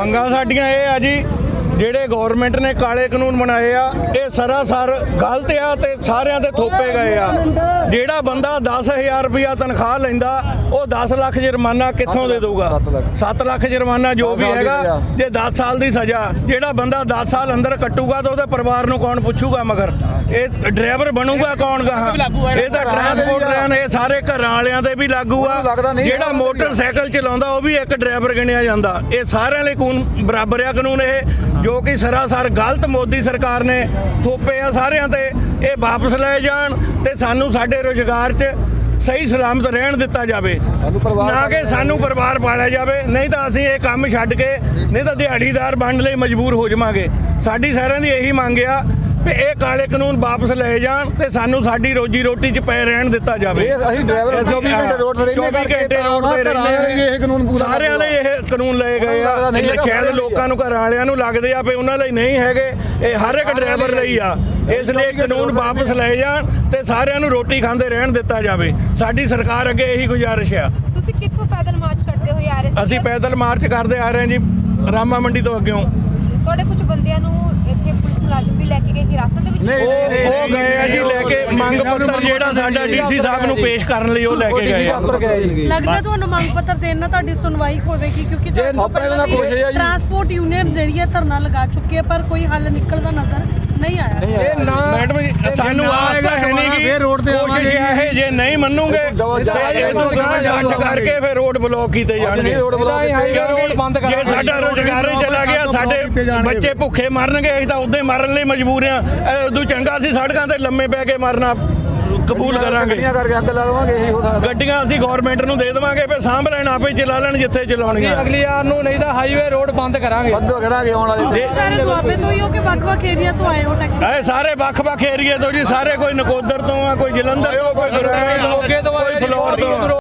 ਮੰਗਾਂ ਸਾਡੀਆਂ ਇਹ ਆ ਜੀ। ਜਿਹੜੇ ਗਵਰਨਮੈਂਟ ਨੇ ਕਾਲੇ ਕਾਨੂੰਨ ਬਣਾਏ ਆ ਇਹ ਸਰਾਸਰ ਗਲਤ ਆ ਤੇ ਸਾਰਿਆਂ ਤੇ ਥੋਪੇ ਗਏ ਆ। ਜਿਹੜਾ ਬੰਦਾ 10000 ਰੁਪਇਆ ਤਨਖਾਹ ਲੈਂਦਾ ਉਹ 10 ਲੱਖ ਜੁਰਮਾਨਾ ਕਿੱਥੋਂ ਦੇ ਦਊਗਾ? 7 ਲੱਖ। ਜੁਰਮਾਨਾ ਜੋ ਵੀ ਹੈਗਾ ਜੇ 10 ਸਾਲ ਦੀ ਸਜ਼ਾ ਜਿਹੜਾ ਬੰਦਾ 10 ਸਾਲ ਅੰਦਰ ਕੱਟੂਗਾ ਤਾਂ ਉਹਦੇ ਪਰਿਵਾਰ ਨੂੰ ਕੌਣ ਪੁੱਛੂਗਾ ਮਗਰ? ਇਹ ਡਰਾਈਵਰ ਬਣੂਗਾ ਕੌਣ ਗਾਹਾਂ ਇਹ ਤਾਂ ਟਰਾਂਸਪੋਰਟ ਨੇ ਇਹ ਸਾਰੇ ਘਰਾਂ ਵਾਲਿਆਂ ਤੇ ਵੀ ਲਾਗੂ ਆ। ਜਿਹੜਾ ਮੋਟਰਸਾਈਕਲ ਚਲਾਉਂਦਾ ਉਹ ਵੀ ਇੱਕ ਡਰਾਈਵਰ ਗਿਣਿਆ ਜਾਂਦਾ। ਇਹ ਸਾਰਿਆਂ ਲਈ ਕਾਨੂੰਨ ਬਰਾਬਰ ਆ ਕਾਨੂੰਨ ਇਹ। ਜੋ ਕਿ ਸਰਾਸਰ ਗਲਤ ਮੋਦੀ ਸਰਕਾਰ ਨੇ ਥੋਪੇ ਆ ਸਾਰਿਆਂ ਤੇ ਇਹ ਵਾਪਸ ਲਏ ਜਾਣ ਤੇ ਸਾਨੂੰ ਸਾਡੇ ਰੋਜ਼ਗਾਰ 'ਚ ਸਹੀ ਸਲਾਮਤ ਰਹਿਣ ਦਿੱਤਾ ਜਾਵੇ। ਨਾ ਕਿ ਸਾਨੂੰ ਪਰਿਵਾਰ ਪਾਲਿਆ ਜਾਵੇ ਨਹੀਂ ਤਾਂ ਅਸੀਂ ਇਹ ਕੰਮ ਛੱਡ ਕੇ ਨਹੀਂ ਤਾਂ ਦਿਹਾੜੀਦਾਰ ਬਣਨ ਲਈ ਮਜਬੂਰ ਹੋ ਜਾਵਾਂਗੇ। ਸਾਡੀ ਸਾਰਿਆਂ ਦੀ ਇਹੀ ਮੰਗ ਆ ਵੀ ਇਹ ਕਾਲੇ ਕਾਨੂੰਨ ਵਾਪਸ ਲਏ ਜਾਣ ਤੇ ਸਾਨੂੰ ਸਾਡੀ ਰੋਜੀ ਰੋਟੀ 'ਚ ਪੈ ਰਹਿਣ ਦਿੱਤਾ ਜਾਵੇ। ਅਸੀਂ ਡਰਾਈਵਰ ਅਸੀਂ 24 ਘੰਟੇ ਰੋਡ ਤੇ ਰਹਿੰਦੇ 24 ਘੰਟੇ ਰੋਡ ਤੇ ਘਰਾਂ ਵਾਲਿਆਂ ਨੇ ਵੀ ਇਹ ਕਾਨੂੰਨ ਪੂਰਾ ਸਾਰਿਆਂ ਲਈ ਇਹ ਕਾਨੂੰਨ ਲਏ ਗਏ ਆ। ਹੈਗਾ। ਸ਼ਾਇਦ ਲੋਕਾਂ ਨੂੰ ਘਰਾਂ ਵਾਲਿਆਂ ਨੂੰ ਲੱਗਦੇ ਆ ਵੀ ਉਹਨਾਂ ਲਈ ਨਹੀਂ ਹੈਗੇ। ਇਹ ਹਰ ਇੱਕ ਡਰਾਈਵਰ ਲਈ ਆ। ਇਸ ਲਈ ਕਾਨੂੰਨ ਵਾਪਸ ਲਏ ਜਾਣ ਤੇ ਸਾਰਿਆਂ ਨੂੰ ਰੋਟੀ ਖਾਂਦੇ ਰਹਿਣ ਦਿੱਤਾ ਜਾਵੇ। ਸਾਡੀ ਸਰਕਾਰ ਅੱਗੇ ਇਹੀ ਗੁਜ਼ਾਰਿਸ਼ ਆ। ਤੁਸੀਂ ਕਿੱਥੋਂ ਪੈਦਲ ਮਾਰਚ ਕਰਦੇ ਹੋਏ ਆ ਰਹੇ ਸੀ ਅਸੀਂ ਪੈਦਲ ਮਾਰਚ ਕਰਦੇ ਆ ਰਹੇ ਹਾਂ ਜੀ ਰਾਮਾ ਮੰਡੀ ਤੋਂ ਅੱਗਿਓਂ ਤੁਹਾਡੇ ਕੁਝ ਬੰਦਿਆਂ ਨੂੰ ਇੱਥੇ ਪੁਲਿਸ ਮੁਲਾਜ਼ਮ ਵੀ ਲੈ ਕੇ ਗਏ ਹਿਰਾਸਤ ਦੇ ਵਿੱਚ? ਨਹੀਂ, ਮੰਗ ਪੱਤਰ ਜਿਹੜਾ ਸਾਡਾ ਡੀਸੀ ਸਾਹਿਬ ਨੂੰ ਪੇਸ਼ ਕਰਨ ਲਈ ਉਹ ਲੈ ਕੇ ਗਏ ਆ। ਲੱਗਦਾ ਤੁਹਾਨੂੰ ਮੰਗ ਪੱਤਰ ਦੇਣ ਨਾਲ ਤੁਹਾਡੀ ਸੁਣਵਾਈ ਹੋਵੇਗੀ ਕਿਉਂਕਿ। ਟਰਾਂਸਪੋਰਟ ਯੂਨੀਅਨ ਜਿਹੜੀ ਹੈ ਧਰਨਾ ਲਗਾ ਚੁੱਕੀ ਹੈ ਪਰ ਕੋਈ ਹੱਲ ਨਿਕਲਦਾ ਨਜ਼ਰ ਨਹੀਂ ਆਇਆ। ਮੈਡਮ ਜੀ ਸਾਨੂੰ ਆਸਤਾ ਹੈ ਨਹੀਂ ਕਿ ਇਹ ਜੇ ਨਹੀਂ ਮੰਨੂਗੇ? ਤੇ ਇਹ ਤੋਂ ਗਾਂ ਜਾਂਚ ਕਰਕੇ ਫਿਰ ਰੋਡ ਬਲੌਕ ਕੀਤੇ ਜਾਣਗੇ। ਰੋਡ ਬਲੌਕ ਕਿਉਂਕਿ ਜੇ ਸਾਡਾ ਰੋਜ਼ਗਾਰ ਹੀ ਚਲਾ ਗਿਆ ਸਾਡੇ ਬੱਚੇ ਭੁੱਖੇ ਮਰਨਗੇ ਅਸੀਂ ਤਾਂ ਉਦੋਂ ਮਰਨ ਲਈ ਮਜਬੂਰ ਆ ਉਦੋਂ ਚੰਗਾ ਸੀ ਸੜਕਾਂ ਤੇ ਲੰਮੇ ਪੈ ਕੇ ਮਰਨਾ। ਕਬੂਲ ਕਰਾਂਗੇ। ਗੱਡੀਆਂ ਕਰਕੇ ਅੱਗ ਲਾਵਾਂਗੇ ਇਹੀ ਹੋ ਸਕਦਾ। ਗੱਡੀਆਂ ਅਸੀਂ ਗਵਰਨਮੈਂਟ ਨੂੰ ਦੇ ਦੇਵਾਂਗੇ ਫਿਰ ਸਾਂਭ ਲੈਣ ਆਪੇ ਚਲਾ ਲੈਣ ਜਿੱਥੇ ਚਲਾਉਣੀਆਂ। ਅਗਲੀ ਯਾਰ ਨੂੰ ਨਹੀਂ ਤਾਂ ਹਾਈਵੇ ਰੋਡ ਬੰਦ ਕਰਾਂਗੇ। ਬੰਦ ਕਰਾਂਗੇ ਆਉਣ ਵਾਲੇ। ਸਾਰੇ ਦੁਆਬੇ ਤੋਂ ਹੀ ਹੋ ਕਿ ਵੱਖ-ਵੱਖ ਏਰੀਆ ਤੋਂ ਆਏ ਹੋ ਟੈਕਸੀ ਇਹ ਸਾਰੇ ਵੱਖ-ਵੱਖ ਏਰੀਏ ਤੋਂ ਜੀ ਸਾਰੇ ਕੋਈ ਨਕੋਦਰ ਤੋਂ ਆ ਕੋਈ ਜਲੰਧਰ ਕੋਈ ਤੋਂ ਕੋਈ ਫਲੋਰ ਤੋਂ।